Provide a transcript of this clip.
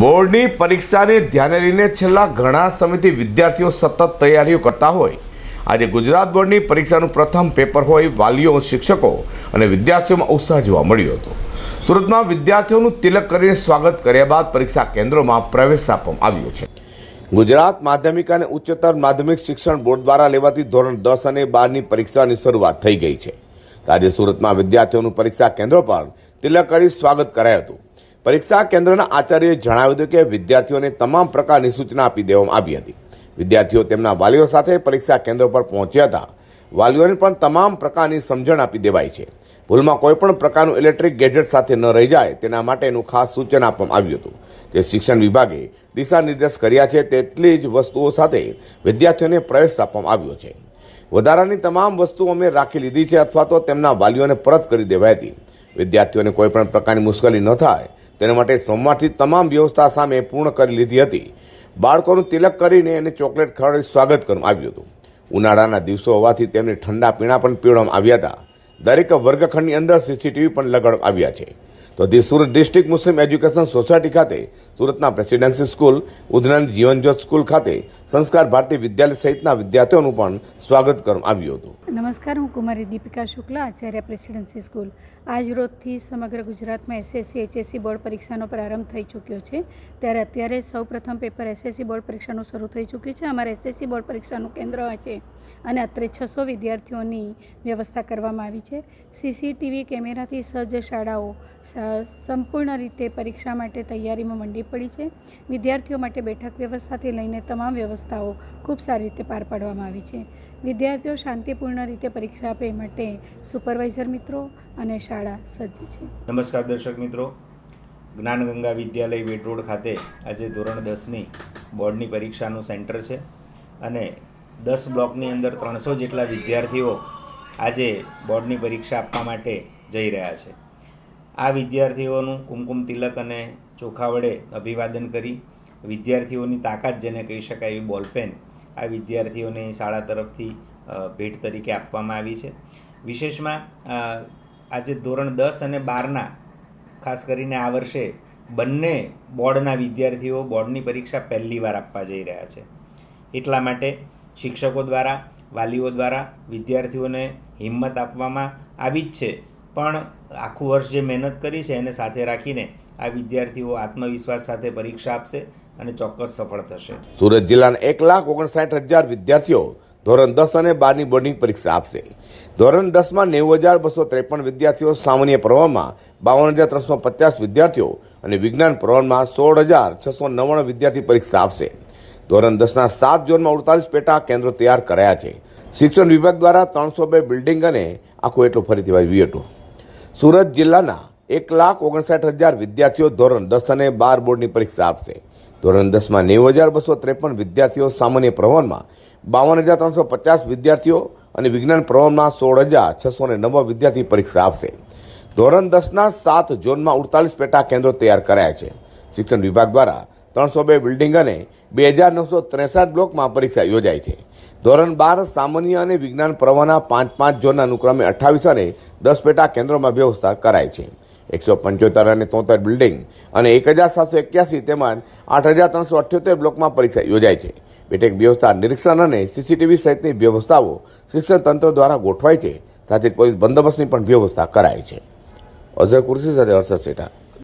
બોર્ડની પરીક્ષાને ધ્યાને લઈને છેલ્લા ઘણા સમયથી વિદ્યાર્થીઓ સતત તૈયારીઓ કરતા હોય. આજે ગુજરાત બોર્ડની પરીક્ષાનું પ્રથમ પેપર હોય વાલીઓ, શિક્ષકો અને વિદ્યાર્થીઓમાં ઉત્સાહ જોવા મળ્યો હતો. સુરતમાં વિદ્યાર્થીઓનું તિલક કરીને સ્વાગત કર્યા બાદ પરીક્ષા કેન્દ્રોમાં પ્રવેશ આપવામાં આવ્યો છે. ગુજરાત માધ્યમિક અને ઉચ્ચતર માધ્યમિક શિક્ષણ બોર્ડ દ્વારા લેવાતી ધોરણ દસ અને બારની પરીક્ષાની શરૂઆત થઈ ગઈ છે. આજે સુરતમાં વિદ્યાર્થીઓનું પરીક્ષા કેન્દ્રો પર તિલક કરી સ્વાગત કરાયું હતું. પરીક્ષા કેન્દ્રના આચાર્યએ જણાવ્યું હતું કે વિદ્યાર્થીઓને તમામ પ્રકારની સૂચના આપી દેવામાં આવી હતી. વિદ્યાર્થીઓ તેમના વાલીઓ સાથે પરીક્ષા કેન્દ્ર પર પહોંચ્યા હતા. વાલીઓને પણ તમામ પ્રકારની સમજણ આપી દેવાય છે. ભૂલમાં કોઈપણ પ્રકારનું ઇલેક્ટ્રિક ગેજેટ સાથે ન રહી જાય તેના માટેનું ખાસ સૂચન આપવામાં આવ્યું હતું. જે શિક્ષણ વિભાગે દિશા નિર્દેશ કર્યા છે તેટલી જ વસ્તુઓ સાથે વિદ્યાર્થીઓને પ્રવેશ આપવામાં આવ્યો છે. વધારાની તમામ વસ્તુઓ અમે રાખી લીધી છે અથવા તો તેમના વાલીઓને પરત કરી દેવાઈ હતી. વિદ્યાર્થીઓને કોઈપણ પ્રકારની મુશ્કેલી ન થાય તેના માટે સોમવારથી તમામ વ્યવસ્થા સામે પૂર્ણ કરી લીધી હતી. બાળકોનું તિલક કરીને એને ચોકલેટ ખવડાવી સ્વાગત કરવામાં આવ્યું હતું. ઉનાળાના દિવસો હોવાથી તેમને ઠંડા પીણા પણ પીવડાવવામાં આવ્યા હતા. દરેક વર્ગખંડની અંદર સીસીટીવી પણ લગાડવામાં આવ્યા છે. તો the Surat District Muslim Education Society ખાતે, સુરતના પ્રેસિડેન્સી સ્કૂલ, ઉધનાની જીવનજ્યોત સ્કૂલ ખાતે સંસ્કાર ભારતી વિદ્યાલય સહિતના વિદ્યાર્થીઓનું પણ સ્વાગત કરવામાં આવ્યું હતું. નમસ્કાર, હું કુમારી દીપિકા શુક્લા, આચાર્ય પ્રેસિડેન્સી સ્કૂલ. આજ રોજથી સમગ્ર ગુજરાતમાં એસએસસી, એચએસસી બોર્ડ પરીક્ષાનો પ્રારંભ થઈ ચૂક્યો છે. ત્યારે અત્યારે સૌપ્રથમ પેપર એસએસસી બોર્ડ પરીક્ષાનું શરૂ થઈ ચૂક્યું છે. અમારે એસએસસી બોર્ડ પરીક્ષાનું કેન્દ્ર છે અને અત્રે છસો વિદ્યાર્થીઓની વ્યવસ્થા કરવામાં આવી છે. સીસીટીવી કેમેરાથી સજ્જ શાળાઓ સંપૂર્ણ રીતે પરીક્ષા માટે તૈયારીમાં મંડી પડી છે. વિદ્યાર્થીઓ માટે બેઠક વ્યવસ્થાથી લઈને તમામ વ્યવસ્થાઓ ખૂબ સારી રીતે પાર પાડવામાં આવી છે. વિદ્યાર્થીઓ શાંતિપૂર્ણ રીતે પરીક્ષા આપે માટે સુપરવાઇઝર મિત્રો અને શાળા સજ્જ છે. નમસ્કાર દર્શક મિત્રો. જ્ઞાનગંગા વિદ્યાલય વેટ રોડ ખાતે આજે ધોરણ દસની બોર્ડની પરીક્ષાનું સેન્ટર છે અને દસ બ્લોકની અંદર ત્રણસો જેટલા વિદ્યાર્થીઓ આજે બોર્ડની પરીક્ષા આપવા માટે જઈ રહ્યા છે. આ વિદ્યાર્થીઓનું કુમકુમ તિલક અને ચોખા વડે અભિવાદન કરી વિદ્યાર્થીઓની તાકાત જેને કહી શકાય એવી બોલપેન આ વિદ્યાર્થીઓને શાળા તરફથી ભેટ તરીકે આપવામાં આવી છે. વિશેષમાં આજે ધોરણ દસ અને બારના, ખાસ કરીને આ વર્ષે બંને બોર્ડના વિદ્યાર્થીઓ બોર્ડની પરીક્ષા પહેલી વાર આપવા જઈ રહ્યા છે. એટલા માટે શિક્ષકો દ્વારા, વાલીઓ દ્વારા વિદ્યાર્થીઓને હિંમત આપવામાં આવી જ છે. પણ આખું વર્ષ જે મહેનત કરી છે, એને સાથે રાખીને આ વિદ્યાર્થીઓ આત્મવિશ્વાસ સાથે પરીક્ષા આપશે. અને ચોક્કસ સફળ થશે. સુરત જિલ્લાના એક લાખ ઓગણસાઠ હજાર વિદ્યાર્થીઓ ધોરણ દસ અને બારની બોર્ડિંગ પરીક્ષા આપશે. ધોરણ દસમાં નેવું હજાર બસો ત્રેપન વિદ્યાર્થીઓ સામાન્ય પ્રવાહમાં, બાવન હજાર ત્રણસો પચાસ વિદ્યાર્થીઓ અને વિજ્ઞાન પ્રવાહમાં સોળ હજાર છસો નવ્વાણું વિદ્યાર્થી પરીક્ષા આપશે. ધોરણ દસના સાત ઝોનમાં અડતાલીસ પેટા કેન્દ્રો તૈયાર કરાયા છે. શિક્ષણ વિભાગ દ્વારા ત્રણસો બે બિલ્ડિંગ અને આખું એટલું ફરીથી વાંચ્યું હતું સુરત જિલ્લાના એક લાખ ઓગણસાઠ હજાર વિદ્યાર્થીઓ ધોરણ દસ અને બાર બોર્ડની પરીક્ષા આપશે. ધોરણ દસમાં નેવું હજાર બસો ત્રેપન વિદ્યાર્થીઓ સામાન્ય પ્રવહનમાં બાવન હજાર ત્રણસો પચાસ વિદ્યાર્થીઓ અને વિજ્ઞાન પ્રવહનમાં સોળ હજાર છસો ને નવ્વાણું વિદ્યાર્થી પરીક્ષા આપશે. ધોરણ દસના સાત ઝોનમાં અડતાલીસ પેટા કેન્દ્રો તૈયાર કરાયા છે. શિક્ષણ વિભાગ દ્વારા ત્રણસો બે બિલ્ડિંગ અને બે હજાર નવસો ત્રેસઠ બ્લોકમાં પરીક્ષા યોજાય છે. ધોરણ બાર સામાન્ય અને વિજ્ઞાન પ્રવાહના પાંચ પાંચ ઝોનના અનુક્રમે અઠ્ઠાવીસ અને દસ પેટા કેન્દ્રોમાં વ્યવસ્થા કરાય છે. એકસો પંચોતેર અને તોતેર બિલ્ડિંગ અને એક હજાર સાતસો એક્યાસી તેમજ આઠ હજાર ત્રણસો અઠ્યોતેર બ્લોકમાં પરીક્ષા યોજાય છે. બેઠક વ્યવસ્થા નિરીક્ષણ અને સીસીટીવી સહિતની વ્યવસ્થાઓ શિક્ષણ તંત્ર દ્વારા ગોઠવાય છે. સાથે પોલીસ બંદોબસ્તની પણ વ્યવસ્થા કરાય છે. અઝર કુર્સી સાથે હર્ષદ સેઠા